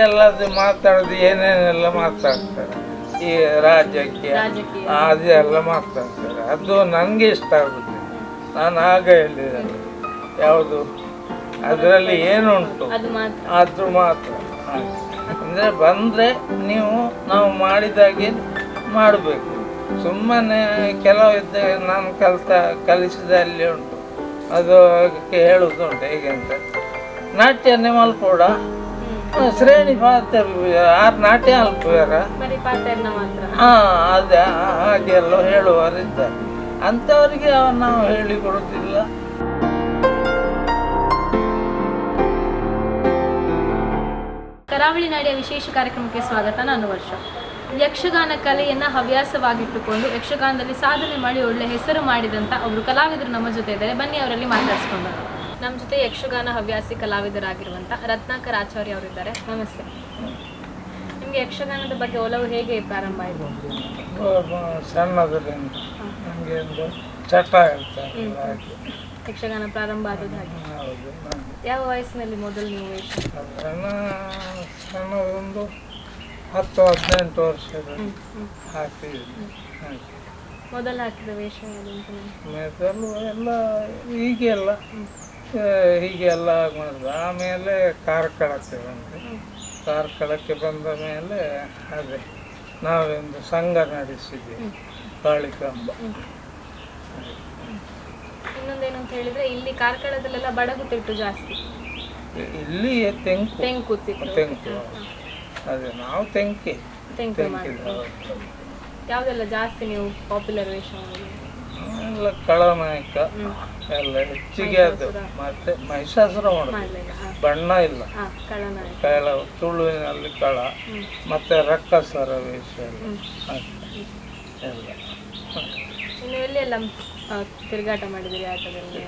ಈಗೆಲ್ಲ ಅದು ಮಾತಾಡೋದು ಏನೇನೆಲ್ಲ ಮಾತಾಡ್ತಾರೆ. ಈ ರಾಜ್ಯಕ್ಕೆ ರಾಜಕೀಯ. ಅದೆಲ್ಲ ಮಾತಾಡ್ತಾರೆ. ಅದು ನನಗೆ ಇಷ್ಟ ಆಗುತ್ತೆ ನಾನು ಆಗ ಹೇಳಿದ್ದೇನೆ ಯಾವುದು? ಅದರಲ್ಲಿ ಏನುಂಟು? ಅದು ಮಾತ್ರ. ಅಂದರೆ ಬಂದರೆ ಹಾಗೆ. ಅಂದ್ರೆ ಬಂದ್ರೆ ನೀವು ನಾವು ಮಾಡಿದಾಗೆ ಮಾಡಬೇಕು. ಸುಮ್ಮನೆ ಕೆಲವು ಇದ್ದ ನಾನು ಕಲಿತ ಕಲಿಸಿದ ಅಲ್ಲಿ ಉಂಟು. ಅದು ಹೇಳುದುಂಟು ಹೇಗೆ ಅಂತ. ನಾಟ್ಯ ನಿಮ್ಮಲ್ಲಿ ಹ್ಮ್ ಶ್ರೇಣಿ ಪಾತ್ರ ಆರು ನಾಟ್ಯ ಅಲ್ಪವ್ಯಾರ ಹಾ ಅದೇ ಹಾಗೆಲ್ಲ ಹೇಳುವವರಿದ್ದಾರೆ. ಅಂಥವರಿಗೆ ನಾವು ಹೇಳಿಕೊಡುತ್ತಿಲ್ಲ ಕರಾವಳಿ ನಾಡಿಯ ವಿಶೇಷ ಕಾರ್ಯಕ್ರಮಕ್ಕೆ ಸ್ವಾಗತ. ನಾನು ವರ್ಷ. ಯಕ್ಷಗಾನ ಕಲೆಯನ್ನು ಹವ್ಯಾಸವಾಗಿಟ್ಟುಕೊಂಡು ಯಕ್ಷಗಾನದಲ್ಲಿ ಸಾಧನೆ ಮಾಡಿ ಒಳ್ಳೆ ಹೆಸರು ಮಾಡಿದಂಥ ಅವರು ಕಲಾವಿದರು ನಮ್ಮ ಜೊತೆ ಇದ್ದಾರೆ. ಬನ್ನಿ ಅವರಲ್ಲಿ ಮಾತಾಡಿಸ್ಕೊಂಡು. ನಮ್ಮ ಜೊತೆ ಯಕ್ಷಗಾನ ಹವ್ಯಾಸಿ ಕಲಾವಿದರಾಗಿರುವಂಥ ರತ್ನಾಕರ್ ಆಚಾರ್ಯ ಅವರಿದ್ದಾರೆ. ನಮಸ್ತೆ. ನಿಮಗೆ ಯಕ್ಷಗಾನದ ಬಗ್ಗೆ ಒಲವು ಹೇಗೆ ಪ್ರಾರಂಭ ಆಯಿತು? ಸಣ್ಣದರಿಂದ ನಮಗೆ ಒಂದು ಚಟ ಯಕ್ಷಗಾನ ಪ್ರಾರಂಭ ಆದದ್ದು ಹಾಗೆ. ಹೌದು. ಯಾವ ವಯಸ್ಸಿನಲ್ಲಿ ಮೊದಲು ನೀವು ಸಣ್ಣ ಒಂದು ಹತ್ತು ಹದಿನೆಂಟು ವರ್ಷದ ಹ್ಮ್. ಹಾಗೆ. ಮೊದಲು ಹಾಕಿದ ವೇಷ? ಮೊದಲು ಎಲ್ಲ ಈಗೆಲ್ಲ ಹೀಗೆಲ್ಲ ಮಾಡಿದ್ರು ಆಮೇಲೆ ಕಾರ್ಕಳಕ್ಕೆ ಬಂದೆ. ಕಾರ್ಕಳಕ್ಕೆ ಬಂದ ಮೇಲೆ ಅದೇ ನಾವೊಂದು ಸಂಘ ನಡೆಸಿದ್ವಿ ಕಾಳಿಕಾಂಬ ಇನ್ನೊಂದೇನು ಅಂತ ಹೇಳಿದ್ರೆ ಇಲ್ಲಿ ಕಾರ್ಕಳದಲ್ಲೆಲ್ಲ ಬಡಗು ತಿಟ್ಟು ಜಾಸ್ತಿ. ಇಲ್ಲಿ ತೆಂಕು. ತೆಂಕು ತೆಂಕು ಅದೇ ನಾವು ತೆಂಕೆ. ತೆಂಕು ಯಾವುದೆಲ್ಲ ಜಾಸ್ತಿ ನೀವು ಪಾಪ್ಯುಲರ್ ವೇಷ? ಎಲ್ಲ ಕಳನಾಯಕ ಎಲ್ಲ ಹೆಚ್ಚಿಗೆ ಅದು. ಮತ್ತೆ ಮಹಿಷಾಸುರ ಮಾಡೋದು. ಬಣ್ಣ ಇಲ್ಲ. ಕಳ ತುಳುವಿನಲ್ಲಿ ಕಳ. ಮತ್ತೆ ರಕ್ಕಸರ ವೇಷ ಎಲ್ಲ. ತಿರುಗಾಟದಲ್ಲಿ ಎಲ್ಲ. ತಿರುಗಾಟ ಮಾಡಿದಿರಿ ಆಟದಲ್ಲಿ?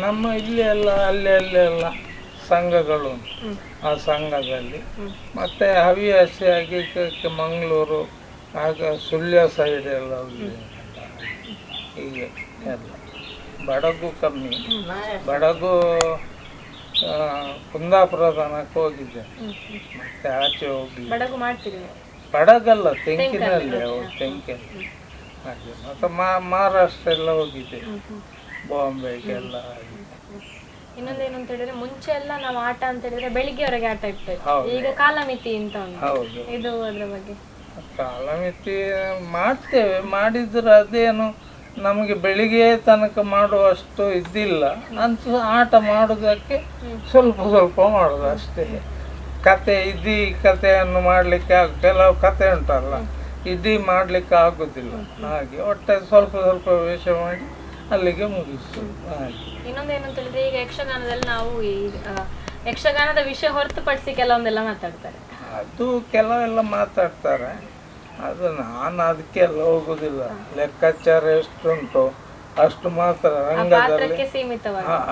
ನಮ್ಮ ಇಲ್ಲಿ ಎಲ್ಲ ಅಲ್ಲಿ ಅಲ್ಲಿ ಎಲ್ಲ ಸಂಘಗಳು ಆ ಸಂಘದಲ್ಲಿ. ಮತ್ತೆ ಹವ್ಯಾಸಿಯಾಗಿ ಮಂಗಳೂರು ಆಗ ಸುಳ್ಯ ಸೈಡ್ ಎಲ್ಲ ಹೀಗೆ ಎಲ್ಲ. ಬಡಗು ಕಮ್ಮಿ. ಬಡಗು ಕುಂದಾಪುರ ತನಕ ಹೋಗಿದ್ದೆ. ಮತ್ತೆ ಆಚೆ ಹೋಗಿ ಬಡಗಲ್ಲ ತೆಂಕಿನಲ್ಲಿ ಹೌದು ತೆಂಕಿನಲ್ಲಿ ಹಾಗೆ ಮತ್ತೆ ಮಾ ಮಹಾರಾಷ್ಟ್ರ ಎಲ್ಲ ಹೋಗಿದ್ದೆ. ಬಾಂಬೆಗೆಲ್ಲ ಇನ್ನೊಂದು ಇನ್ನೊಂದೇನು ಅಂತ ಹೇಳಿದ್ರೆ ಮುಂಚೆ ಎಲ್ಲ ನಾವು ಆಟ ಅಂತ ಹೇಳಿದ್ರೆ ಬೆಳಿಗ್ಗೆವರೆಗೆ ಆಟ ಇರ್ತೇವೆ. ಈಗ ಕಾಲಮಿತಿ ಅಂತ ಇದು ಅದ್ರ ಬಗ್ಗೆ. ಕಾಲಮಿತಿ ಮಾಡ್ತೇವೆ. ಮಾಡಿದ್ರೆ ಅದೇನು ನಮಗೆ ಬೆಳಿಗ್ಗೆ ತನಕ ಮಾಡುವಷ್ಟು ಇದ್ದಿಲ್ಲ ಅಂತ ಆಟ ಮಾಡೋದಕ್ಕೆ ಸ್ವಲ್ಪ ಸ್ವಲ್ಪ ಮಾಡೋದು ಅಷ್ಟೇ. ಕತೆ ಇಡೀ ಕಥೆಯನ್ನು ಮಾಡಲಿಕ್ಕೆ ಆಗ, ಕೆಲವು ಕತೆ ಉಂಟಲ್ಲ, ಇಡೀ ಮಾಡಲಿಕ್ಕೆ ಆಗೋದಿಲ್ಲ. ಹಾಗೆ ಒಟ್ಟೆ ಸ್ವಲ್ಪ ಸ್ವಲ್ಪ ವೇಷ ಮಾಡಿ ಅಲ್ಲಿಗೆ ಮುಗಿಸ್ತು ಹಾಗೆ. ಇನ್ನೊಂದೇನಂತ ಹೇಳಿದ್ರೆ ಈಗ ಯಕ್ಷಗಾನದಲ್ಲಿ ನಾವು ಈ ಯಕ್ಷಗಾನದ ವಿಷಯ ಹೊರತುಪಡಿಸಿ ಕೆಲವೊಂದೆಲ್ಲ ಮಾತಾಡ್ತಾರೆ. ಅದು ಕೆಲವೆಲ್ಲ ಮಾತಾಡ್ತಾರೆ ಅದು ನಾನು ಅದಕ್ಕೆಲ್ಲ ಹೋಗುದಿಲ್ಲ. ಲೆಕ್ಕಾಚಾರ ಎಷ್ಟುಂಟು ಅಷ್ಟು ಮಾತ್ರ ರಂಗದಲ್ಲಿ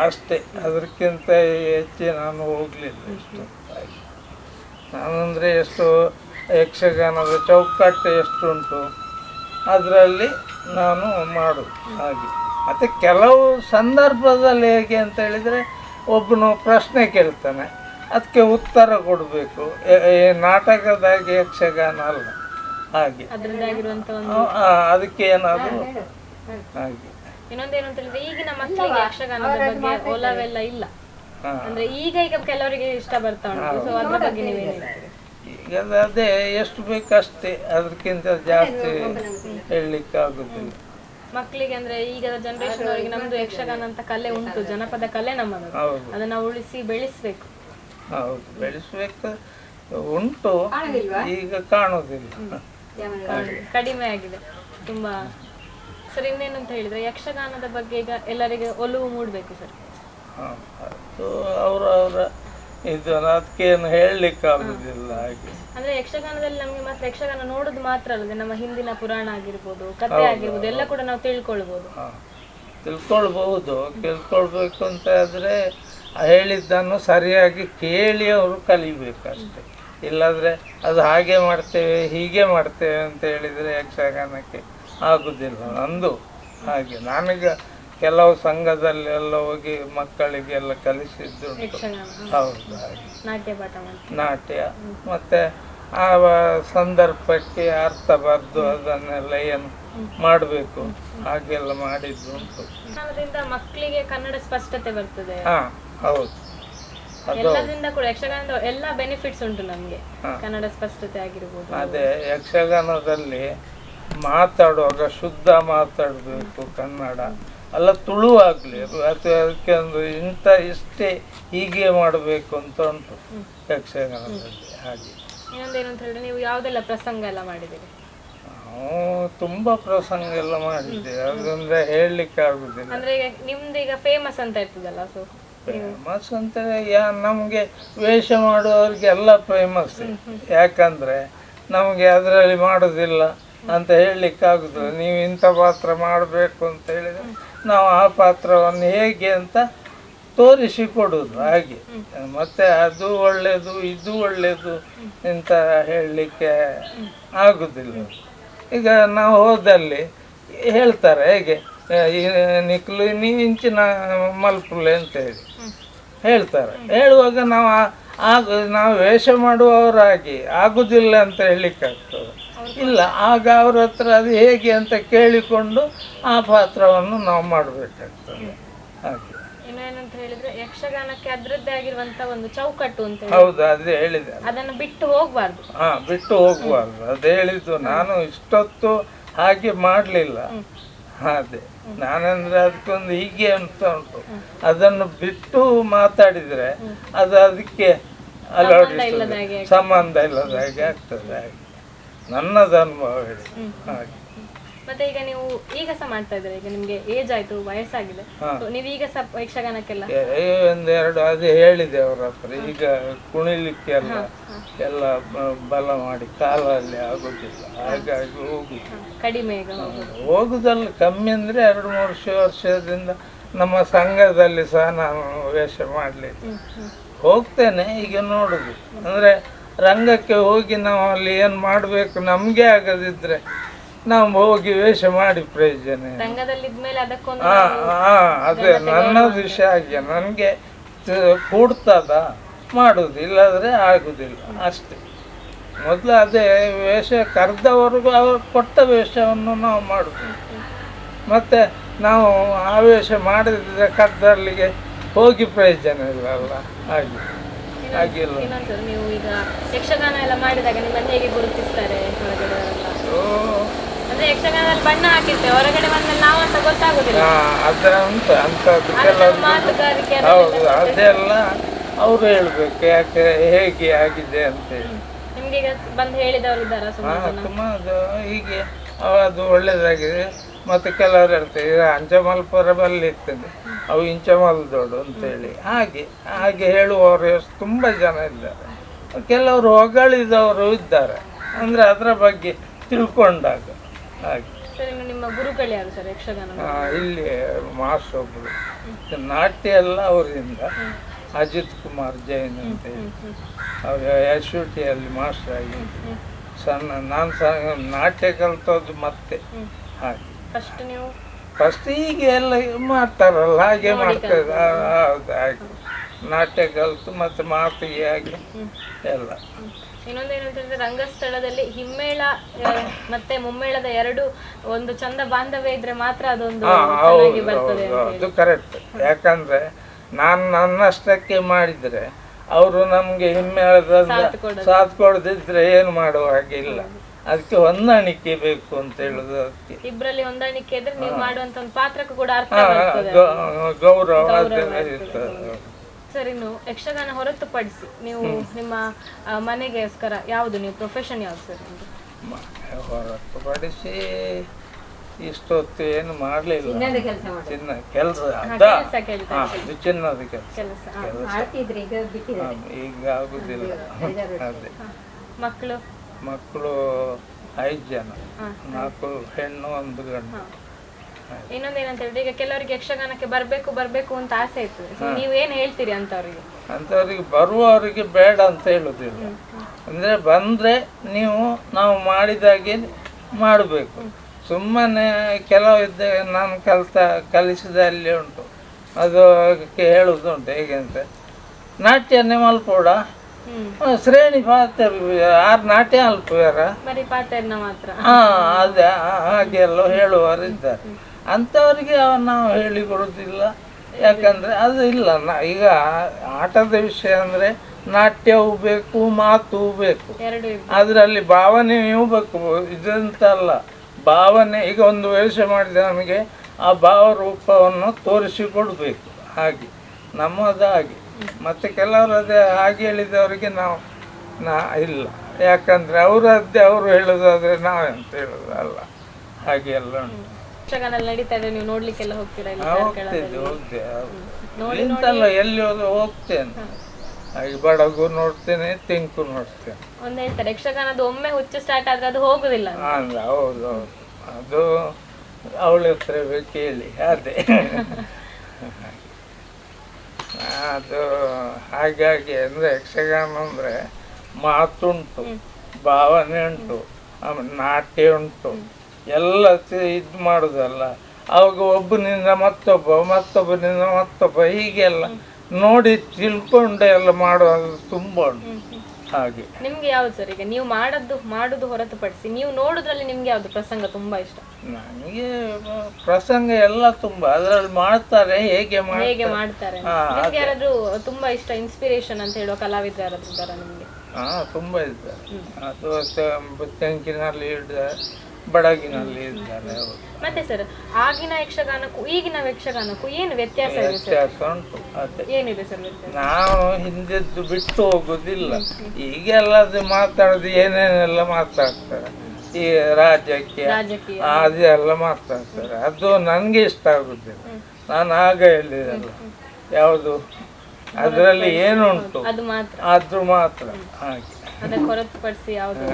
ಅಷ್ಟೇ. ಅದಕ್ಕಿಂತ ಹೆಚ್ಚು ನಾನು ಹೋಗಲಿಲ್ಲ ಎಷ್ಟು ಹಾಗೆ. ನಾನಂದರೆ ಎಷ್ಟು ಯಕ್ಷಗಾನದ ಚೌಕಟ್ಟು ಎಷ್ಟುಂಟು ಅದರಲ್ಲಿ ನಾನು ಮಾಡು ಹಾಗೆ. ಮತ್ತು ಕೆಲವು ಸಂದರ್ಭದಲ್ಲಿ ಹೇಗೆ ಅಂತ ಹೇಳಿದರೆ ಒಬ್ಬನು ಪ್ರಶ್ನೆ ಕೇಳ್ತಾನೆ. ಅದಕ್ಕೆ ಉತ್ತರ ಕೊಡಬೇಕು. ನಾಟಕದಾಗಿ ಯಕ್ಷಗಾನ ಅಲ್ಲ. ಹಾಗೆ. ಅದ್ರದ್ದಾಗಿರುವಂತ ಒಂದು ಆ, ಅದಕ್ಕೆ ಏನಾದರೂ ಹಾಗೆ. ಇನ್ನೊಂದೇನು ಅಂತ ಹೇಳಿದ್ರೆ ಈಗಿನ ಮಕ್ಕಳಿಗೆ ಯಕ್ಷಗಾನದ ಬಗ್ಗೆ ಒಲವೆಲ್ಲ ಇಲ್ಲ. ಅಂದ್ರೆ ಈಗ ಈಗ ಕೆಲವರಿಗೆ ಇಷ್ಟ ಬರ್ತಾ ಉಂಟು. ಸೊ ಅದ್ರ ಬಗ್ಗೆ ನೀವೇನು ಈಗ ಅದು ಎಷ್ಟು ಬೇಕಷ್ಟೇ ಅಷ್ಟೇ ಅದಕ್ಕಿಂತ ಜಾಸ್ತಿ ಹೇಳಲಿಕ್ಕೆ ಆಗುದಿಲ್ಲ ಮಕ್ಕಳಿಗೆ ಅಂದ್ರೆ ಈಗ ಜನರೇಷನ್ ಅವರಿಗೆ ನಮ್ದು ಯಕ್ಷಗಾನ ಅಂತ ಕಲೆ ಉಂಟು. ಜನಪದ ಕಲೆ ನಮ್ಮದು. ಅದನ್ನ ಉಳಿಸಿ ಬೆಳೆಸ್ಬೇಕು. ಹೌದು ಬೆಳೆಸ್ಬೇಕು ಉಂಟು. ಈಗ ಕಾಣೋದಿಲ್ಲ ಕಡಿಮೆ ಆಗಿದೆ. ತುಂಬಾ. ಸರ್ ಇನ್ನೇನು ಅಂತ ಹೇಳಿದ್ರೆ ಯಕ್ಷಗಾನದ ಬಗ್ಗೆ ಈಗ ಎಲ್ಲರಿಗೆ ಒಲವು ಮೂಡಬೇಕು ಸರ್. ಹ, ಅದು ಅವರ ಅವರ ಇದು ಅದಕ್ಕೇನು ಹೇಳಲಿಕ್ಕೆ ಆಗುದಿಲ್ಲ ಹಾಗೆ. ಅಂದ್ರೆ ಯಕ್ಷಗಾನದಲ್ಲಿ ನಮಗೆ ಮಾತ್ರ ಯಕ್ಷಗಾನ ನೋಡೋದು ಮಾತ್ರ ಅಲ್ಲದೆ ನಮ್ಮ ಹಿಂದಿನ ಪುರಾಣ ಆಗಿರ್ಬೋದು ಕಥೆ ಆಗಿರ್ಬೋದು ಎಲ್ಲ ಕೂಡ ನಾವು ತಿಳ್ಕೊಳ್ಬೋದು. ತಿಳ್ಕೊಳ್ಬಹುದು ತಿಳ್ಕೊಳ್ಬೇಕು ಅಂತ ಆದರೆ ಹೇಳಿದ್ದನ್ನು ಸರಿಯಾಗಿ ಕೇಳಿ ಅವರು ಕಲಿಬೇಕಷ್ಟೆ. ಇಲ್ಲಾಂದರೆ ಅದು ಹಾಗೆ ಮಾಡ್ತೇವೆ ಹೀಗೆ ಮಾಡ್ತೇವೆ ಅಂತ ಹೇಳಿದರೆ ಯಕ್ಷಗಾನಕ್ಕೆ ಆಗುವುದಿಲ್ಲ ನಂದು ಹಾಗೆ. ನನಗೆ ಕೆಲವು ಸಂಘದಲ್ಲೆಲ್ಲ ಹೋಗಿ ಮಕ್ಕಳಿಗೆಲ್ಲ ಕಲಿಸಿದ್ದು ಹೌದು ನಾಟ್ಯ ಮತ್ತು ನಾಟ್ಯ. ಮತ್ತೆ ಆ ಸಂದರ್ಭಕ್ಕೆ ಅರ್ಥ ಬರೆದು ಅದನ್ನೆಲ್ಲ ಏನು ಮಾಡಬೇಕು. ಹಾಗೆಲ್ಲ ಯಕ್ಷಗಾನದಿಂದ ಮಕ್ಕಳಿಗೆ ಕನ್ನಡ ಸ್ಪಷ್ಟತೆ ಬರ್ತದೆ. ಹಾ. ಹೌದು. ಎಲ್ಲದಿಂದ ಕೂಡ ಯಕ್ಷಗಾನದ ಎಲ್ಲ ಬೆನಿಫಿಟ್ಸ್ ಉಂಟು ನಮ್ಗೆ. ಕನ್ನಡ ಸ್ಪಷ್ಟತೆ ಆಗಿರ್ಬೋದು. ಅದೇ ಯಕ್ಷಗಾನದಲ್ಲಿ ಮಾತಾಡುವಾಗ ಶುದ್ಧ ಮಾತಾಡಬೇಕು ಕನ್ನಡ. ಅಲ್ಲ ತುಳುವಾಗಲಿ ಅಥವಾ ಅದಕ್ಕೆ ಒಂದು ಇಂಥ ಇಷ್ಟೇ ಹೀಗೆ ಮಾಡಬೇಕು ಅಂತ ಉಂಟು ಯಕ್ಷಗಾನದಲ್ಲಿ. ಹಾಗೆ. ಇನ್ನೊಂದೇನು ಅಂತ ಹೇಳಿದ್ರೆ ನೀವು ಯಾವ್ದೆಲ್ಲ ಪ್ರಸಂಗ ಎಲ್ಲ ಮಾಡಿದ್ದೀರಿ? ನಾವು ತುಂಬಾ ಪ್ರಸಂಗ ಎಲ್ಲ ಮಾಡಿದ್ದೇವೆ. ಅದಂದ್ರೆ ಹೇಳಲಿಕ್ಕೆ ಆಗುದಿಲ್ಲ. ಅಂದ್ರೆ ಈಗ ನಿಮ್ದು ಈಗ ಫೇಮಸ್ ಅಂತ ಇರ್ತದಲ್ಲ ಸೊ ಫೇಮಸ್ ಅಂತ ಯಾ ನಮಗೆ ವೇಷ ಮಾಡುವವ್ರಿಗೆಲ್ಲ ಫೇಮಸ್ ಯಾಕಂದರೆ ನಮಗೆ ಅದರಲ್ಲಿ ಮಾಡೋದಿಲ್ಲ ಅಂತ ಹೇಳಲಿಕ್ಕೆ ಆಗುದು ನೀವು ಇಂಥ ಪಾತ್ರ ಮಾಡಬೇಕು ಅಂತ ಹೇಳಿದರೆ ನಾವು ಆ ಪಾತ್ರವನ್ನು ಹೇಗೆ ಅಂತ ತೋರಿಸಿ ಕೊಡೋದು ಹಾಗೆ. ಮತ್ತೆ ಅದು ಒಳ್ಳೆಯದು ಇದು ಒಳ್ಳೆಯದು ಅಂತ ಹೇಳಲಿಕ್ಕೆ ಆಗೋದಿಲ್ಲ. ಈಗ ನಾವು ಹೋದಲ್ಲಿ ಹೇಳ್ತಾರೆ ಹೇಗೆ? ನಿಕ್ಲು ನೀ ಇಂಚಿನ ಮಲ್ಪುಲೆ ಅಂತ ಹೇಳಿ ಹೇಳ್ತಾರೆ. ಹೇಳುವಾಗ ನಾವು ಆ- ಆಗ ನಾವು ವೇಷ ಮಾಡುವವರಾಗಿ ಆಗುದಿಲ್ಲ ಅಂತ ಹೇಳಲಿಕ್ಕಾಗ್ತದೆ. ಇಲ್ಲ ಆಗ ಅವ್ರ ಹತ್ರ ಅದು ಹೇಗೆ ಅಂತ ಕೇಳಿಕೊಂಡು ಆ ಪಾತ್ರವನ್ನು ನಾವು ಮಾಡಬೇಕಾಗ್ತದೆ. ಹಾಗೆ. ಹೇಳಿದ್ರೆ ಯಕ್ಷಗಾನಕ್ಕೆ ಅದರದ್ದೇ ಆಗಿರುವಂತ ಒಂದು ಚೌಕಟ್ಟು ಅಂತ ಹೌದು ಅದೇ ಹೇಳಿದೆ. ಅದನ್ನು ಬಿಟ್ಟು ಹೋಗ್ಬಾರ್ದು. ಹಾ ಬಿಟ್ಟು ಹೋಗ್ಬಾರ್ದು. ಅದೇ ಹೇಳಿದ್ದು ನಾನು ಇಷ್ಟೊತ್ತು ಹಾಗೆ ಮಾಡಲಿಲ್ಲ. ಅದೇ ನಾನಂದ್ರೆ ಅದಕ್ಕೊಂದು ಹೀಗೆ ಅಂತ ಉಂಟು. ಅದನ್ನು ಬಿಟ್ಟು ಮಾತಾಡಿದ್ರೆ ಅದು ಅದಕ್ಕೆ ಅಲವಾಡಿಸ್ತದೆ ಸಂಬಂಧ ಇಲ್ಲದ ಹಾಗೆ ಆಗ್ತದೆ. ಹಾಗೆ ನನ್ನದು ಅನುಭವ ಹೇಳಿ. ಹಾಗೆ. ಮತ್ತೆ ಈಗ ನೀವು ಈಗ ಸಹ ಮಾಡ್ತಾ ಇದ್ದೀರಾ? ಈಗ ನಿಮ್ಗೆ ಏಜ್ ಆಯ್ತು ವಯಸ್ಸಾಗಿದೆ. So, ನೀವು ಈಗ ಸಹ ಯಕ್ಷಗಾನಕ್ಕೆಲ್ಲ ಏ, ಒಂದೆರಡು ಅದೇ ಹೇಳಿದೆ ಅವ್ರ ಹತ್ರ. ಈಗ ಕುಣಿಲಿಕ್ಕೆ ಎಲ್ಲ ಬ- ಬಲ ಮಾಡಿ ಕಾಲಲ್ಲಿ ಆಗುದಿಲ್ಲ. ಹಾಗಾಗಿ ಹೋಗುದು. ಕಡಿಮೆ ಈಗ ಹೋಗೋದು. ಹೋಗುದಲ್ಲ ಕಮ್ಮಿ ಅಂದ್ರೆ ಎರಡು ಮೂರು ವರ್ಷ ವರ್ಷದಿಂದ ನಮ್ಮ ಸಂಘದಲ್ಲಿ ಸಹ ನಾನು ವೇಷ ಮಾಡಲಿ ಹ್ಮ್, ಹ್ಮ್. ಹೋಗ್ತೇನೆ ಈಗ ನೋಡುದು. ಅಂದ್ರೆ ರಂಗಕ್ಕೆ ಹೋಗಿ ನಾವು ಅಲ್ಲಿ ಏನು ಮಾಡಬೇಕು ನಮಗೆ ಆಗದಿದ್ರೆ ನಾವು ಹೋಗಿ ವೇಷ ಮಾಡಿ ಪ್ರಯೋಜನ ಅದಕ್ಕೊಂದು ಹಾ ಹಾ ಅದೇ ನನ್ನ ವಿಷಯ ಹಾಗೆ. ನನಗೆ ಕೂಡ್ತದ ಮಾಡುದು ಇಲ್ಲಾದ್ರೆ ಆಗುದಿಲ್ಲ. ಅಷ್ಟೇ. ಮೊದಲು ಅದೇ ವೇಷ ಕರೆದವರೆಗೂ ಅವರು ಕೊಟ್ಟ ವೇಷವನ್ನು ನಾವು ಮಾಡುದು. ಮತ್ತೆ ನಾವು ಆ ವೇಷ ಮಾಡಿದ್ರೆ ಕರ್ದಲ್ಲಿಗೆ ಹೋಗಿ ಪ್ರಯೋಜನ ಇಲ್ಲ ಹಾಗೆ. ನೀವು ಈಗ ಯಕ್ಷಗಾನ ಎಲ್ಲ ಮಾಡಿದಾಗ ನಿಮ್ಮನ್ನು ಹೇಗೆ ಗುರುತಿಸ್ತಾರೆ ಓ, ಅಂದ್ರೆ ಯಕ್ಷಗಾನದಲ್ಲಿ ಬಣ್ಣ ಹಾಕಿರ್ತೇವೆ ಹೊರಗಡೆ ಬಂದ್ರೆ ನಾವು ಅಂತ ಗೊತ್ತಾಗುದಿಲ್ಲ. ಹಾ, ಅದ ಉಂಟು ಮಾತುಗಾರಿಕೆ ಹೌದು ಅದೆಲ್ಲ ಅವರು ಹೇಳ್ಬೇಕು ಯಾಕೆ ಹೇಗೆ ಆಗಿದೆ ಅಂತೇಳಿ ನಿಮ್ಗೆ ಈಗ ಬಂದು ಹೇಳಿದವರು ಇದ್ದಾರಾ ಹಾ ಸುಮಾರು ಅದು ಹೀಗೆ ಅದು ಒಳ್ಳೇದಾಗಿದೆ. ಮತ್ತು ಕೆಲವರು ಹೇಳ್ತಾರೆ ಇದು ಅಂಚಮಲ್ಪುರ ಬಲ್ಲಿ ಇರ್ತದೆ ಅವು ಇಂಚಮಲ್ದೋಡು ಅಂತೇಳಿ ಹಾಗೆ ಹಾಗೆ ಹೇಳುವವರು ತುಂಬ ಜನ ಇದ್ದಾರೆ. ಕೆಲವರು ಹೊಗಳಿದವರು ಇದ್ದಾರೆ. ಅಂದರೆ ಅದರ ಬಗ್ಗೆ ತಿಳ್ಕೊಂಡಾಗ. ಹಾಗೆ. ಸರ್ ನಿಮ್ಮ ಗುರುಗಳು ಯಾರು ಸರ್ ಯಕ್ಷಗಾನ ಆ, ಇಲ್ಲಿ ಮಾಸ್ ಒಬ್ಬರು ನಾಟ್ಯ ಎಲ್ಲ ಅವರಿಂದ ಅಜಿತ್ ಕುಮಾರ್ ಜೈನ್ ಅಂತ ಹೇಳಿ. ಅವರು ಎಸ್ ಯು ಟಿಯಲ್ಲಿ ಮಾಸ್ಟರ್ ಆಗಿ. ಸಣ್ಣ ನಾನು ಸಹ ನಾಟ್ಯ ಕಲ್ತದ್ದು ಮತ್ತೆ. ಹಾಗೆ. ಫಸ್ಟ್ ನೀವು? ಫಸ್ಟ್ ಹೀಗೆ ಎಲ್ಲ ಮಾಡ್ತಾರಲ್ಲ ಹಾಗೆ ಮಾಡ್ತಾರೆ. ಹೌದು ಹಾಗೆ. ನಾಟ್ಯ ಕಲ್ತು ಮತ್ತೆ ಮಾತಿಗೆ ಹಾಗೆ ಎಲ್ಲ. ಇನ್ನೊಂದೇನು ಅಂತ ಹೇಳಿದ್ರೆ ರಂಗಸ್ಥಳದಲ್ಲಿ ಹಿಮ್ಮೇಳ ಮತ್ತೆ ಮುಮ್ಮೇಳದ ಎರಡು ಒಂದು ಚಂದ ಬಾಂಧವ್ಯ ಇದ್ರೆ ಮಾತ್ರ ಅದೊಂದು ಚೆನ್ನಾಗಿ ಬರ್ತದೆ ಅದು ಕರೆಕ್ಟ್ ಯಾಕಂದ್ರೆ ನಾನು ನನ್ನಷ್ಟಕ್ಕೆ ಮಾಡಿದ್ರೆ ಅವರು ನಮಗೆ ಹಿಮ್ಮೇಳದ ಸಾಥ್ ಕೊಡೋದು. ಕೊಡದಿದ್ರೆ ಏನು ಮಾಡುವ ಹಾಗೆ ಇಲ್ಲ. ಅದಕ್ಕೆ ಹೊಂದಾಣಿಕೆ ಬೇಕು ಅಂತ ಹೇಳುದು ಅದಕ್ಕೆ. ಇಬ್ಬರಲ್ಲಿ ಹೊಂದಾಣಿಕೆ ಇದ್ರೆ ನೀವು ಮಾಡುವಂತ ಒಂದು ಪಾತ್ರಕ್ಕೂ ಕೂಡ ಅರ್ಥ ಗೌರವ ಇರ್ತದೆ. ಸರ್ ಇನ್ನು ಯಕ್ಷಗಾನ ಹೊರತುಪಡಿಸಿ ನೀವು ನಿಮ್ಮ ಮನೆಗೋಸ್ಕರ ಯಾವುದು ನೀವು ಪ್ರೊಫೆಷನ್ ಯಾವ್ದು ಸರ್ ಹೊರತುಪಡಿಸಿ ಇಷ್ಟೊತ್ತು ಏನು ಮಾಡಲಿಲ್ಲ ಚಿನ್ನ ಕೆಲಸ ಚಿನ್ನದ ಕೆಲಸ. ಕೆಲಸ ಈಗ ಆಗುದಿಲ್ಲ. ಅದೇ ಮಕ್ಕಳು? ಮಕ್ಕಳು ಐದು ಜನ. ನಾಲ್ಕು ಹೆಣ್ಣು ಒಂದು ಗಂಡು. ಇನ್ನೊಂದೇನಂತ ಹೇಳಿದ್ರೆ ಈಗ ಕೆಲವರಿಗೆ ಯಕ್ಷಗಾನಕ್ಕೆ ಬರಬೇಕು ಬರಬೇಕು ಅಂತ ಆಸೆ ಇತ್ತು ಸೊ ನೀವು ಏನು ಹೇಳ್ತೀರಿ ಅಂತವ್ರಿಗೆ? ಅಂಥವ್ರಿಗೆ ಬರುವವರಿಗೆ ಬೇಡ ಅಂತ ಹೇಳುದಿಲ್ಲ. ಅಂದರೆ ಬಂದರೆ ನೀವು ನಾವು ಮಾಡಿದಾಗೆ ಮಾಡಬೇಕು. ಸುಮ್ಮನೆ ಕೆಲವು ಇದ್ದ ನಾನು ಕಲಿತ ಕಲಿಸಿದ ಅಲ್ಲಿ ಉಂಟು. ಅದು ಹೇಳುವುದು ಉಂಟು. ಹೇಗೆ ಅಂತ? ನಾಟ್ಯ ಮಲ್ಪೋಡ ಕೂಡ ಶ್ರೇಣಿ ಪಾತ್ರ ಆರು ನಾಟ್ಯ ಅಲ್ಪ ಹಾ ಅದೇ ಹಾಗೆಲ್ಲ ಹೇಳುವವರು ಇದ್ದಾರೆ ಅಂಥವರಿಗೆ ನಾವು ನಾವು ಕೊಡೋದಿಲ್ಲ. ಯಾಕಂದರೆ ಅದು ಇಲ್ಲ. ನಾ ಈಗ ಆಟದ ವಿಷಯ ಅಂದರೆ ನಾಟ್ಯವೂ ಬೇಕು ಮಾತು ಬೇಕು. ಅದರಲ್ಲಿ ಭಾವನೆಯೂ ಬೇಕು. ಇದಂತಲ್ಲ. ಭಾವನೆ ಈಗ ಒಂದು ವೇಷ ಮಾಡಿದ ನಮಗೆ ಆ ಭಾವರೂಪವನ್ನು ತೋರಿಸಿಕೊಡಬೇಕು ಹಾಗೆ. ನಮ್ಮದು ಹಾಗೆ. ಮತ್ತು ಕೆಲವರು ಅದೇ ಹಾಗೆ ಹೇಳಿದವರಿಗೆ ನಾವು ನಾ ಇಲ್ಲ. ಯಾಕಂದರೆ ಅವರದ್ದೇ ಅವರು ಹೇಳೋದಾದರೆ ನಾವೆಂತ ಹೇಳೋದು? ಅಲ್ಲ. ಹಾಗೆ ಎಲ್ಲ ಉಂಟು. ಯಕ್ಷಗಾನಲ್ಲಿ ನಡೀತಾ ಇದೆ ನೀವು ನೋಡ್ಲಿಕ್ಕೆಲ್ಲ ಹೋಗ್ತೀರಾ ಇಲ್ಲಿ ಕಾರ್ಕಳದಲ್ಲಿ? ಎಲ್ಲಿ ಹೋದ್ರು ಹೋಗ್ತೇನೆ. ಹಾಗೆ ಬಡಗು ನೋಡ್ತೇನೆ ತಿಂಕು ನೋಡ್ತೇನೆ. ಒಂದ್ ಹೇಳ್ತಾರೆ ಯಕ್ಷಗಾನದ ಒಮ್ಮೆ ಹುಚ್ಚು ಸ್ಟಾರ್ಟ್ ಆದ್ರೆ ಅದು ಹೋಗುದಿಲ್ಲ ಅಂತ. ಅಲ್ಲ ಹೌದು ಹೌದು. ಅದು ಅವಳ ಹತ್ರ ಕೇಳಿ ಅದೇ. ಅದು ಹಾಗಾಗಿ ಅಂದರೆ ಯಕ್ಷಗಾನ ಅಂದರೆ ಮಾತುಂಟು ಭಾವನೆ ಉಂಟು ಆಮೇಲೆ ನಾಟ್ಯ ಉಂಟು. ಎಲ್ಲ ಇದು ಮಾಡೋದಲ್ಲ. ಅವಾಗ ಒಬ್ಬನಿಂದ ಮತ್ತೊಬ್ಬ ಮತ್ತೊಬ್ಬನಿಂದ ಮತ್ತೊಬ್ಬ ಹೀಗೆಲ್ಲ ನೋಡಿ ತಿಳ್ಕೊಂಡು ಎಲ್ಲ ಮಾಡೋದು ತುಂಬ ಉಂಟು. ಹಾಗೆ. ನಿಮ್ಗೆ ಯಾವ್ದು ಸರ್ ಈಗ? ನೀವು ಮಾಡದ್ದು ಮಾಡುದು ಹೊರತುಪಡಿಸಿ ನೀವು ನೋಡುದ್ರಲ್ಲಿ ನಿಮ್ಗೆ ಯಾವ್ದು ಪ್ರಸಂಗ ತುಂಬಾ ಇಷ್ಟ? ನನಗೆ ಪ್ರಸಂಗ ಎಲ್ಲ ತುಂಬಾ. ಅದ್ರಲ್ಲಿ ಮಾಡ್ತಾರೆ ಹೇಗೆ ಹೇಗೆ ಮಾಡ್ತಾರೆ. ನಿಮ್ಗೆ ಯಾರಾದ್ರೂ ತುಂಬಾ ಇಷ್ಟ ಇನ್ಸ್ಪಿರೇಷನ್ ಅಂತ ಹೇಳುವ ಕಲಾವಿದ್ರು ಯಾರಾದ್ರೂ ಇದ್ದಾರಾ ನಿಮ್ಗೆ? ಹಾ ತುಂಬಾ ಇದ್ದಾರೆ. ಅದು ತೆಂಕಿನಲ್ಲಿ ಬಡಗಿನಲ್ಲಿ ಇದ್ದಾರೆ ಅವರು. ಮತ್ತೆ ಸರ್ ಆಗಿನ ಯಕ್ಷಗಾನಕ್ಕೂ ಈಗಿನ ಯಕ್ಷಗಾನಕ್ಕೂ ಏನು ವ್ಯತ್ಯಾಸ ಇದೆ ಸರ್ ವ್ಯತ್ಯಾಸ ಉಂಟು ಅದೇ. ಏನಿದೆ ಸರ್ ವ್ಯತ್ಯಾಸ? ನಾವು ಹಿಂದಿದ್ದು ಬಿಟ್ಟು ಹೋಗುದಿಲ್ಲ. ಈಗೆಲ್ಲ ಅದು ಮಾತಾಡೋದು ಏನೇನೆಲ್ಲ ಮಾತಾಡ್ತಾರೆ? ಈ ರಾಜ್ಯಕ್ಕೆ ರಾಜಕೀಯ. ಅದೆಲ್ಲ ಮಾತಾಡ್ತಾರೆ. ಅದು ನನಗೆ ಇಷ್ಟ ಆಗುದಿಲ್ಲ. ನಾನು ಆಗ ಹೇಳಿದಲ್ಲ ಯಾವುದು? ಅದರಲ್ಲಿ ಏನುಂಟು? ಅದು ಮಾತ್ರ. ಅದು ಮಾತ್ರ. ಹಾಗೆ. ಅದಕ್ಕೆ ಹೊರತುಪಡಿಸಿ ಯಾವ್ದು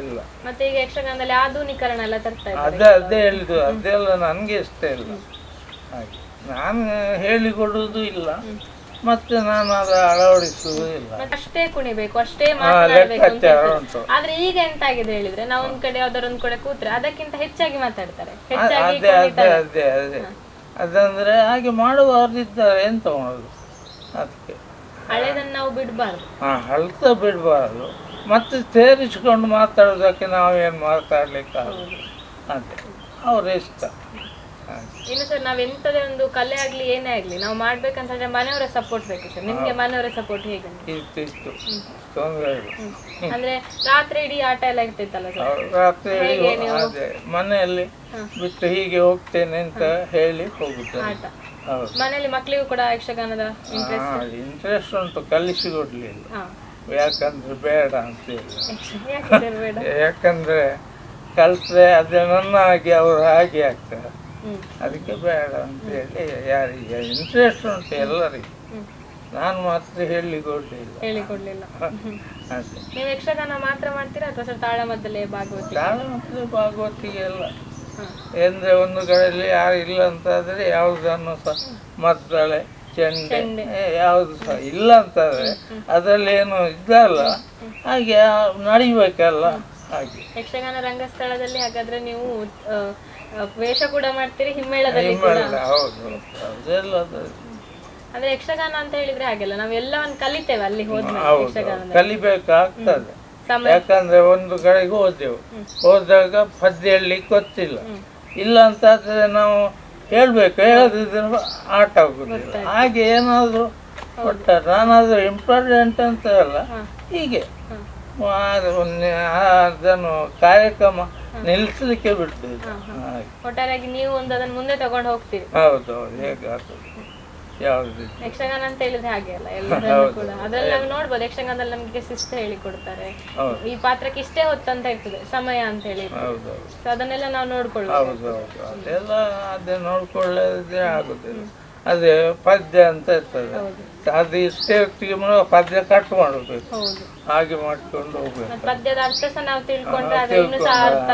ಇಲ್ಲ. ಮತ್ತೆ ಈಗ ಯಕ್ಷಗಾನದಲ್ಲಿ ಆಧುನೀಕರಣ ಎಲ್ಲ ತರ್ತಾ ಇದ್ದಾರೆ. ಅದೇ ಅದೇ ಹೇಳಿದ್ದು ಅದೆಲ್ಲ ನನಗೆ ಇಷ್ಟ ಇಲ್ಲ. ಹಾಗೆ. ನಾನು ಹೇಳಿಕೊಡುವುದು ಇಲ್ಲ. ಮತ್ತೆ ನಾನು ಅದ ಅಳವಡಿಸುವುದು ಇಲ್ಲ. ಅಷ್ಟೇ ಕುಣಿಬೇಕು ಅಷ್ಟೇ ಮಾತಾಡ್ಬೇಕು ಅಂತ ಆದ್ರೆ ಈಗ ಎಂತ ಆಗಿದೆ ಹೇಳಿದ್ರೆ ನಾವು ಒಂದ್ ಕಡೆ ಯಾವ್ದಾರ ಒಂದ್ ಕಡೆ ಕೂತ್ರೆ ಅದಕ್ಕಿಂತ ಹೆಚ್ಚಾಗಿ ಮಾತಾಡ್ತಾರೆ. ಹೆಚ್ಚಾಗಿ ಅದೇ ಅದೇ ಕುಣಿತಾರೆ. ಅದೇ ಅದೇ. ಅದಂದ್ರೆ ಹಾಗೆ ಮಾಡುವವರಿದ್ದಾರೆ ಎಂತ ಮಾಡೋದು? ಅದಕ್ಕೆ. ಹಳೆದನ್ನ ನಾವು ಬಿಡಬಾರ್ದು. ಹಾ ಅಳ್ತಾ ಬಿಡಬಾರ್ದು. ಮತ್ತೆ ಸೇರಿಸ್ಕೊಂಡು ಮಾತಾಡೋದಕ್ಕೆ ನಾವೇನು ಮಾತಾಡ್ಲಿಕ್ಕೆ ಅದೇ. ಅವ್ರ ಇಷ್ಟ. ಇನ್ನು ಸರ್ ನಾವ್ ಎಂತದೇ ಒಂದು ಕಲೆ ಆಗ್ಲಿ ಏನೇ ಆಗ್ಲಿ ನಾವು ಮಾಡ್ಬೇಕಂತಂದ್ರೆ ಮನೆಯವರ ಸಪೋರ್ಟ್ ಬೇಕು ಸರ್. ನಿಮ್ಗೆ ಮನೆಯವರ ಸಪೋರ್ಟ್ ಹೇಗೆ ಇತ್ತು ಇತ್ತು ತೊಂದರೆ ಇಲ್ಲ. ಅಂದ್ರೆ ರಾತ್ರಿ ಇಡೀ ಆಟ ಎಲ್ಲ ಇರ್ತಿತ್ತಲ್ಲ ಸರ್? ರಾತ್ರಿ ಅದೇ ಮನೆಯಲ್ಲಿ ಬಿಟ್ಟು ಹೀಗೆ ಹೋಗ್ತೇನೆ ಅಂತ ಹೇಳಿ ಹೋಗುತ್ತೆ ಆಟ. ಮನೆಯಲ್ಲಿ ಮನೇಲಿ ಮಕ್ಳಿಗೂ ಕೂಡ ಯಕ್ಷಗಾನದ ಇಂಟ್ರೆಸ್ಟ್ ಉಂಟು ಕಲಿಸಿಕೊಡ್ಲಿಲ್ಲ ಹಾ. ಯಾಕಂದ್ರೆ ಬೇಡ ಅಂತ ಹೇಳಿ ಯಾಕೆ ಬೇಡ? ಯಾಕಂದ್ರೆ ಕಲ್ತ್ರೆ ಅದೇ ನನ್ನ ಹಾಗೆ ಅವರು ಹಾಗೆ ಆಗ್ತಾರೆ ಅದಕ್ಕೆ ಬೇಡ ಅಂತ ಹೇಳಿ ಯಾರಿಗೆ ಇಂಟ್ರೆಸ್ಟ್ ಉಂಟು ಎಲ್ಲರಿಗೆ. ನಾನು ಮಾತ್ರ ಹೇಳಿಕೊಡ್ಲಿಲ್ಲ. ಹೇಳಿಕೊಡ್ಲಿಲ್ಲ. ಅಷ್ಟೇ ನೀವು ಯಕ್ಷಗಾನ ಮಾತ್ರ ಮಾಡ್ತೀರಾ ಅಥವಾ ತಾಳಮದ್ದಲೆ ಭಾಗವತಿ ತಾಳ ಮತ್ತು ಭಾಗವತಿಗೆ ಎಲ್ಲ ಹಾ. ಎಂದ್ರೆ ಒಂದು ಕಡೆಯಲ್ಲಿ ಯಾರು ಇಲ್ಲ ಅಂತಾದ್ರೆ ಯಾವುದನ್ನು ಸಹ ಮದ್ದಳೆ ಚೆಂಡೆ ಯಾವುದು ಸಹ ಇಲ್ಲ ಅಂತಂದ್ರೆ ಅದರಲ್ಲಿ ಏನು ಇದ್ದಲ್ಲ. ಹಾಗೆ ನಡಿಬೇಕಲ್ಲ. ಹಾಗೆ. ಯಕ್ಷಗಾನ ರಂಗಸ್ಥಳದಲ್ಲಿ ಹಾಗಾದ್ರೆ ನೀವು ವೇಷ ಕೂಡ ಮಾಡ್ತೀರಿ ಹಿಮ್ಮೇಳದಲ್ಲಿ ಹೌದು. ಅದೆಲ್ಲ ಅಂದ್ರೆ ಯಕ್ಷಗಾನ ಅಂತ ಹೇಳಿದ್ರೆ ಹಾಗೆಲ್ಲ ನಾವು ಎಲ್ಲವನ್ನು ಕಲಿತೇವೆ ಅಲ್ಲಿ ಹೋದ್ಮೇಲೆ ಕಲಿಬೇಕಾಗ್ತದೆ. ಯಾಕಂದ್ರೆ ಒಂದು ಕಡೆಗೆ ಹೋದೆವು. ಹೋದಾಗ ಪದ್ಯ ಹೇಳಲಿಕ್ಕೆ ಗೊತ್ತಿಲ್ಲ. ಇಲ್ಲ ಅಂತಾದ್ರೆ ನಾವು ಹೇಳ್ಬೇಕು ಹೇಳದಿದ್ರೆ ಆಟ ಆಗುದಿಲ್ಲ. ಹಾಗೆ ಏನಾದರೂ ಕೊಟ್ಟಾರೆ. ನಾನಾದರೂ ಇಂಪಾರ್ಟೆಂಟ್ ಅಂತ ಅಲ್ಲ. ಹೀಗೆ. ಅದನ್ನು ಕಾರ್ಯಕ್ರಮ ನಿಲ್ಲಿಸಲಿಕ್ಕೆ ಬಿಡ್ತೀವಿ ಒಟ್ಟಾರೆಯಾಗಿ ನೀವು ಒಂದು ಅದನ್ನು ಮುಂದೆ ತಗೊಂಡು ಹೋಗ್ತೀರಿ. ಹೌದು ಹೌದು ಹೇಗೆ ಆಗ್ತದೆ ಯಾವ್ದು? ಯಕ್ಷಗಾನ ಅಂತ ಹೇಳಿದ್ರೆ ಹಾಗೆ ಅಲ್ಲ ಎಲ್ಲರಲ್ಲೂ ಕೂಡ. ಅದ್ರಲ್ಲಿ ನಾವು ನೋಡ್ಬೋದು ಯಕ್ಷಗಾನದಲ್ಲಿ ನಮಗೆ ಶಿಸ್ತು ಹೇಳಿ ಕೊಡ್ತಾರೆ. ಈ ಪಾತ್ರಕ್ಕೆ ಇಷ್ಟೇ ಹೊತ್ತಂತ ಇರ್ತದೆ ಸಮಯ ಅಂತ ಹೇಳಿ ಸೊ ಅದನ್ನೆಲ್ಲ ನಾವು ನೋಡ್ಕೊಳ್ಬೇಕು ಹೌದು ಹೌದು. ಅದೆಲ್ಲ ಅದೇ ನೋಡ್ಕೊಳ್ಳೋದೇ ಆಗುದಿಲ್ಲ. ಅದೇ ಪದ್ಯ ಅಂತ ಇರ್ತದೆ. ಅದು ಇಷ್ಟೇ ಹೊತ್ತಿಗೆ ಪದ್ಯ ಕಟ್ ಮಾಡಬೇಕು. ಹೌದು. ಹಾಗೆ ಮಾಡ್ಕೊಂಡು ಹೋಗ್ಬೇಕು. ಪದ್ಯದ ಅರ್ಥ ಸಹ ನಾವು ತಿಳ್ಕೊಂಡ್ರೆ ಅದು ಇನ್ನೂ ಸಹ ಅರ್ಥ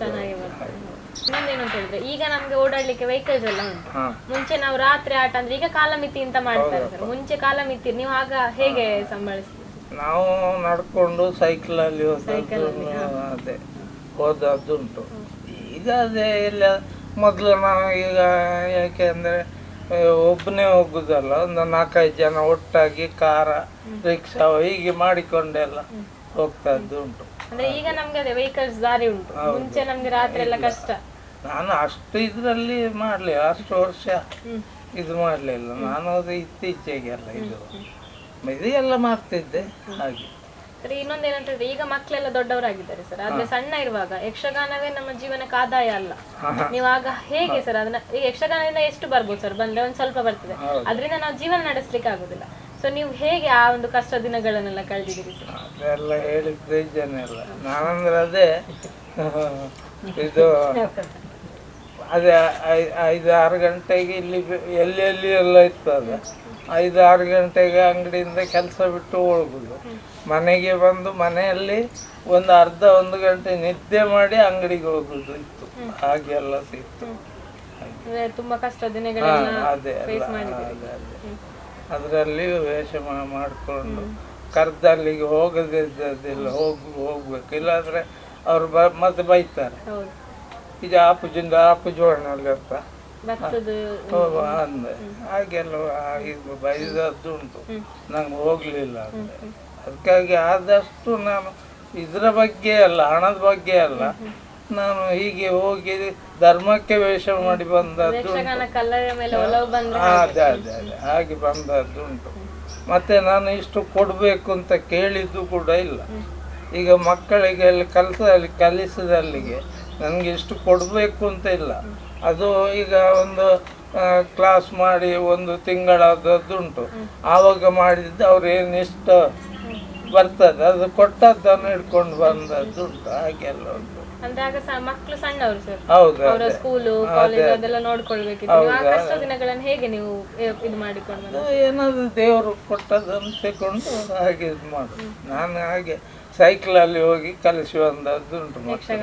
ಚೆನ್ನಾಗಿ ಬರ್ತದೆ ಇನ್ನೊಂದೇನು ಅಂತ ಹೇಳಿದ್ರೆ ಈಗ ನಮ್ಗೆ ಓಡಾಡ್ಲಿಕ್ಕೆ ವೆಹಿಕಲ್ಸ್ ಎಲ್ಲ ಉಂಟು. ಮುಂಚೆ ನಾವು ರಾತ್ರಿ ಆಟ ಅಂದ್ರೆ ಈಗ ಕಾಲಮಿತಿ ಅಂತ ಮಾಡ್ತಾರೆ ಸರ್. ಮುಂಚೆ ಕಾಲಮಿತಿ ನೀವು ಆಗ ಹೇಗೆ ಸಂಭಾಳಿಸ್ತೀರಿ? ನಾವು ನಡ್ಕೊಂಡು ಸೈಕಲಲ್ಲಿ ಅಲ್ಲಿ ಅದೇ ಹೋದದ್ದುಂಟು ಈಗ ಈಗ ಅದೇ ಎಲ್ಲ ಮೊದಲು ನಾವು ಈಗ ಯಾಕೆಂದರೆ ಒಬ್ಬನೇ ಹೋಗುದಲ್ಲ ಒಂದು ನಾಲ್ಕೈದು ಜನ ಒಟ್ಟಾಗಿ ಕಾರ ರಿಕ್ಷಾ ಹೀಗೆ ಮಾಡಿಕೊಂಡೆಲ್ಲ ಹೋಗ್ತಾ ಇದ್ದು ಉಂಟು. ಅಂದ್ರೆ ಈಗ ನಮ್ಗೆ ಅದೇ ವೆಹಿಕಲ್ಸ್ ದಾರಿ ಉಂಟು. ಮುಂಚೆ ನಮ್ಗೆ ರಾತ್ರಿ ಎಲ್ಲ ಕಷ್ಟ. ನಾನು ಅಷ್ಟು ಇದರಲ್ಲಿ ಮಾಡಲಿಲ್ಲ ಅಷ್ಟು ವರ್ಷ ಇದು ಮಾಡಲಿಲ್ಲ ನಾನು ಅದು ಇತ್ತೀಚೆಗೆಲ್ಲ ಇದು. ಇದು ಎಲ್ಲ ಮಾಡ್ತಿದ್ದೆ ಹಾಗೆ. ಸರಿ ಇನ್ನೊಂದು ಏನಂತ ಹೇಳಿದ್ರೆ ಈಗ ಮಕ್ಕಳೆಲ್ಲ ದೊಡ್ಡವರಾಗಿದ್ದಾರೆ ಸರ್. ಆದ್ರೆ ಸಣ್ಣ ಇರುವಾಗ ಯಕ್ಷಗಾನವೇ ನಮ್ಮ ಜೀವನಕ್ಕೆ ಆದಾಯ ಅಲ್ಲ. ನೀವು ಆಗ ಹೇಗೆ ಸರ್ ಅದನ್ನ ಈ ಯಕ್ಷಗಾನದಿಂದ ಎಷ್ಟು ಬರ್ಬೋದು ಸರ್? ಬಂದ್ರೆ ಒಂದು ಸ್ವಲ್ಪ ಬರ್ತದೆ. ಅದರಿಂದ ನಾವು ಜೀವನ ನಡೆಸ್ಲಿಕ್ಕೆ ಆಗುದಿಲ್ಲ. ಸೊ ನೀವು ಹೇಗೆ ಆ ಒಂದು ಕಷ್ಟ ದಿನಗಳನ್ನೆಲ್ಲ ಕಳೆದಿದ್ದೀರಿ ಸರ್? ಅದೆಲ್ಲ ಹೇಳಿದ್ದೆ ಜನ ಎಲ್ಲ ನಾನಂದ್ರೆ ಅದೇ. ಇದು ಅದೇ ಐ- ಐದು ಆರು ಗಂಟೆಗೆ ಇಲ್ಲಿ ಬೆ- ಎಲ್ಲಿ ಎಲ್ಲಿ ಎಲ್ಲ ಇರ್ತದೆ. ಐದು ಆರು ಗಂಟೆಗೆ ಅಂಗಡಿಯಿಂದ ಕೆಲಸ ಬಿಟ್ಟು ಹೋಗುದು. ಮನೆಗೆ ಬಂದು ಮನೆಯಲ್ಲಿ ಒಂದು ಅರ್ಧ ಒಂದು ಗಂಟೆ ನಿದ್ದೆ ಮಾಡಿ ಅಂಗಡಿಗೆ ಹೋಗುದು ಇತ್ತು. ಹಾಗೆಲ್ಲ ಸಿಕ್ತು. ತುಂಬಾ ಕಷ್ಟ ಅದೇ ಅದರಲ್ಲಿ ವೇಷ ಮಾಡಿಕೊಂಡು ಕರ್ದಲ್ಲಿಗೆ ಹೋಗದಿದ್ದದಿಲ್ಲ ಹೋಗ್ ಹೋಗ್ಬೇಕು. ಇಲ್ಲಾಂದ್ರೆ ಅವ್ರು ಬ ಮತ್ತೆ ಬೈತಾರೆ. ಇದು ಆ ಜೋಡಣಲ್ಲಿ ಅಂತ ಭತ್ತದ ಹೋಗುವ ಅಂದೆ. ಹಾಗೆಲ್ಲ ಆ- ಇದು ಬೈದದ್ದು ಉಂಟು. ನಂಗೆ ಹೋಗ್ಲಿಲ್ಲ ಅಂದ್ರೆ. ಅದಕ್ಕಾಗಿ ಆದಷ್ಟು ನಾನು ಇದರ ಬಗ್ಗೆ ಅಲ್ಲ ಹಣದ ಬಗ್ಗೆ ಅಲ್ಲ. ನಾನು ಹೀಗೆ ಹೋಗಿ ಧರ್ಮಕ್ಕೆ ವೇಷ ಮಾಡಿ ಬಂದದ್ದು ಆ, ಅದೇ ಅದೇ ಅದೇ. ಹಾಗೆ ಬಂದದ್ದು ಉಂಟು. ಮತ್ತೆ ನಾನು ಇಷ್ಟು ಕೊಡಬೇಕು ಅಂತ ಕೇಳಿದ್ದು ಕೂಡ ಇಲ್ಲ. ಈಗ ಮಕ್ಕಳಿಗೆ ಅಲ್ಲಿ ಕಲಿಸಲ್ಲಿ ಕಲಿಸಿದಲ್ಲಿಗೆ ನನಗೆ ಇಷ್ಟು ಕೊಡಬೇಕು ಅಂತ ಇಲ್ಲ. ಅದು ಈಗ ಒಂದು ಕ್ಲಾಸ್ ಮಾಡಿ ಒಂದು ತಿಂಗಳಾದದ್ದುಂಟು. ಆವಾಗ ಮಾಡಿದ್ದು ಅವ್ರು ಏನು ಇಷ್ಟು ಬರ್ತದೆ ಅದು ಕೊಟ್ಟದ್ದನ್ನು ಹಿಡ್ಕೊಂಡು ಬಂದದ್ದು ಉಂಟು ಹಾಗೆಲ್ಲ ಉಂಟು. ಮಕ್ಕಳು ಸ- ಮಕ್ಳು ಸಣ್ಣವರು ಸರ್ ಹೌದು ಅವರ ಸ್ಕೂಲು ಕಾಲೇಜ್ ಅದೆಲ್ಲ ನೋಡ್ಕೊಳ್ಬೇಕಿತ್ತು. ನೀವು ಆ ಕಷ್ಟ ದಿನಗಳನ್ನು ಹೇಗೆ ನೀವು ಇದು ಮಾಡಿಕೊಂಡು ಏನಾದ್ರು ದೇವರು ಕೊಟ್ಟದನ್ನು ತಗೊಂಡು ಹಾಗೆ ಇದು ಮಾಡು. ನಾನು ಹಾಗೆ ಸೈಕಲಲ್ಲಿ ಹೋಗಿ ಕಲಿಸಿ ಬಂದದ್ದು ಉಂಟು ಮಕ್ಕಳು.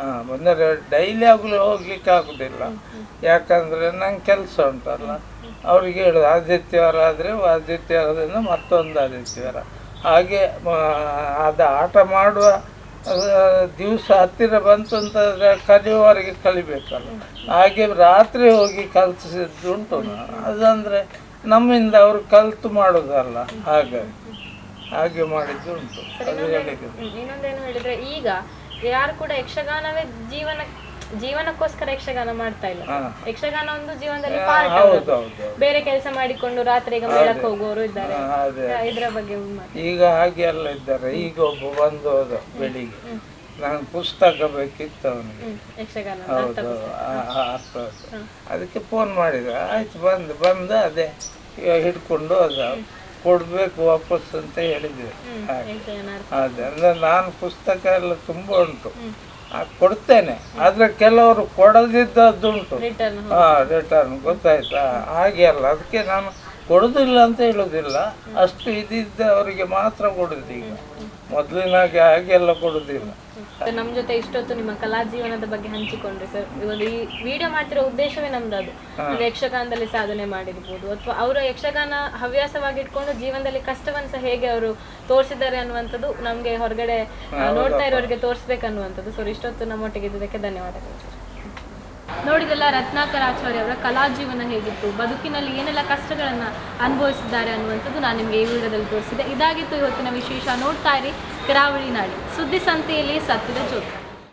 ಹಾಂ. ಬಂದರೆ ಡೈಲಿ ಆಗಲೂ ಹೋಗ್ಲಿಕ್ಕೆ ಆಗುದಿಲ್ಲ. ಯಾಕಂದ್ರೆ ನಂಗೆ ಕೆಲಸ ಉಂಟಲ್ಲ. ಅವ್ರಿಗೆ ಹೇಳೋದು ಆದಿತ್ಯವಾರ ಆದರೆ ಆದಿತ್ಯವಾರದಿಂದ ಮತ್ತೊಂದು ಆದಿತ್ಯವಾರ ಹಾಗೆ ಅದು ಆಟ ಮಾಡುವ ದಿವಸ ಹತ್ತಿರ ಬಂತು ಅಂತಂದರೆ ಕಲಿಯುವವರೆಗೆ ಕಲಿಬೇಕಲ್ಲ. ಹಾಗೆ ರಾತ್ರಿ ಹೋಗಿ ಕಲಿಸಿದ್ದು ಉಂಟು. ಅದಂದರೆ ನಮ್ಮಿಂದ ಅವರು ಕಲಿತು ಮಾಡೋದಲ್ಲ. ಹಾಗಾಗಿ. ಹಾಗೆ ಮಾಡಿದ್ದು ಉಂಟು. ಅದು ಹೇಳಿದ್ದು ಇನ್ನೊಂದೇನು ಹೇಳಿದ್ರೆ ಈಗ ಯಾರು ಕೂಡ ಯಕ್ಷಗಾನವೇ ಜೀವನ ಜೀವನಕ್ಕೋಸ್ಕರ ಯಕ್ಷಗಾನ ಮಾಡ್ತಾ ಇಲ್ಲ. ಯಕ್ಷಗಾನ ಒಂದು ಜೀವನದಲ್ಲಿ ಪಾರ್ಟ್ ಹೌದು ಬೇರೆ ಕೆಲಸ ಮಾಡಿಕೊಂಡು ರಾತ್ರಿ ಈಗ ಮೇಳಕ್ಕೆ ಹೋಗುವವರು ಇದ್ದಾರೆ. ಅದೇ ಇದ್ರ ಬಗ್ಗೆ ಮಾತು. ಈಗ ಹಾಗೆ ಎಲ್ಲ ಇದ್ದಾರೆ. ಈಗ ಒಬ್ಬ ಬಂದು ಹೋದ ಬೆಳಿಗ್ಗೆ. ನಾನು ಪುಸ್ತಕ ಬೇಕಿತ್ತು ಅವನಿಗೆ. ಹ್ಮ್ ಯಕ್ಷಗಾನ ಹೌದು ಆ- ಆ ಅರ್ಥ ಆಯ್ತು. ಅದಕ್ಕೆ ಫೋನ್ ಮಾಡಿದ. ಆಯ್ತು ಬಂದು ಬಂದು ಅದೇ ಹಿಡ್ಕೊಂಡು ಹೋದ. ಕೊಡ್ಬೇಕು ವಾಪಸ್ ಅಂತ ಹೇಳಿದ್ವಿ. ಹಾಗೆ. ನಾನು ಪುಸ್ತಕ ಎಲ್ಲ ತುಂಬ ಉಂಟು. ಕೊಡ್ತೇನೆ. ಆದ್ರೆ ಕೆಲವರು ಕೊಡದಿದ್ದದ್ದುಂಟು ಹಾ ರಿಟರ್ನ್ ಗೊತ್ತಾಯ್ತಾ? ಹಾಗೆ ಅಲ್ಲ. ಅದಕ್ಕೆ ನಾನು ಕೊಡುದಿಲ್ಲ ಅಂತ ಹೇಳೋದಿಲ್ಲ. ಅಷ್ಟು ಇದಿದ್ದ ಅವರಿಗೆ ಮಾತ್ರ ಕೊಡುದು ಈಗ ಮೊದಲಿನಾಗೆ ಹಾಗೆಲ್ಲ ಕೊಡುದಿಲ್ಲ. ನಮ್ಮ ಜೊತೆ ಇಷ್ಟೊತ್ತು ನಿಮ್ಮ ಕಲಾ ಜೀವನದ ಬಗ್ಗೆ ಹಂಚಿಕೊಂಡ್ರಿ ಸರ್. ಇವಾಗ ಈ ವಿಡಿಯೋ ಮಾಡ್ತಿರೋ ಉದ್ದೇಶವೇ ನಮ್ದು ಅದು ಅಂದ್ರೆ ಯಕ್ಷಗಾನದಲ್ಲಿ ಸಾಧನೆ ಮಾಡಿರ್ಬೋದು ಅಥವಾ ಅವರ ಯಕ್ಷಗಾನ ಹವ್ಯಾಸವಾಗಿ ಇಟ್ಕೊಂಡು ಜೀವನದಲ್ಲಿ ಕಷ್ಟವನ್ನು ಸಹ ಹೇಗೆ ಅವರು ತೋರಿಸಿದ್ದಾರೆ ಅನ್ನುವಂಥದ್ದು ನಮಗೆ ಹೊರಗಡೆ ನೋಡ್ತಾ ಇರೋರಿಗೆ ತೋರಿಸ್ಬೇಕನ್ನುವಂಥದ್ದು ಸೊ ಇಷ್ಟೊತ್ತು ನಮ್ಮೊಟ್ಟಿಗೆ ಇದ್ದದಕ್ಕೆ ಧನ್ಯವಾದಗಳು ಸರ್. ನೋಡಿದಲ್ಲ ರತ್ನಾಕರ್ ಆಚಾರ್ಯ ಅವರ ಕಲಾ ಜೀವನ ಹೇಗಿತ್ತು? ಬದುಕಿನಲ್ಲಿ ಏನೆಲ್ಲ ಕಷ್ಟಗಳನ್ನು ಅನುಭವಿಸಿದ್ದಾರೆ ಅನ್ನುವಂಥದ್ದು ನಾನು ನಿಮಗೆ ಈ ವಿಡಿಯೋದಲ್ಲಿ ತೋರಿಸಿದೆ ಇದಾಗಿತ್ತು ಇವತ್ತಿನ ವಿಶೇಷ. ನೋಡ್ತಾ ಇರಿ ಕರಾವಳಿ ನಾಡಿ. ಸುದ್ದಿ ಸಂತೆಯಲ್ಲಿ ಸತ್ಯದ ಜ್ಯೋತಿ.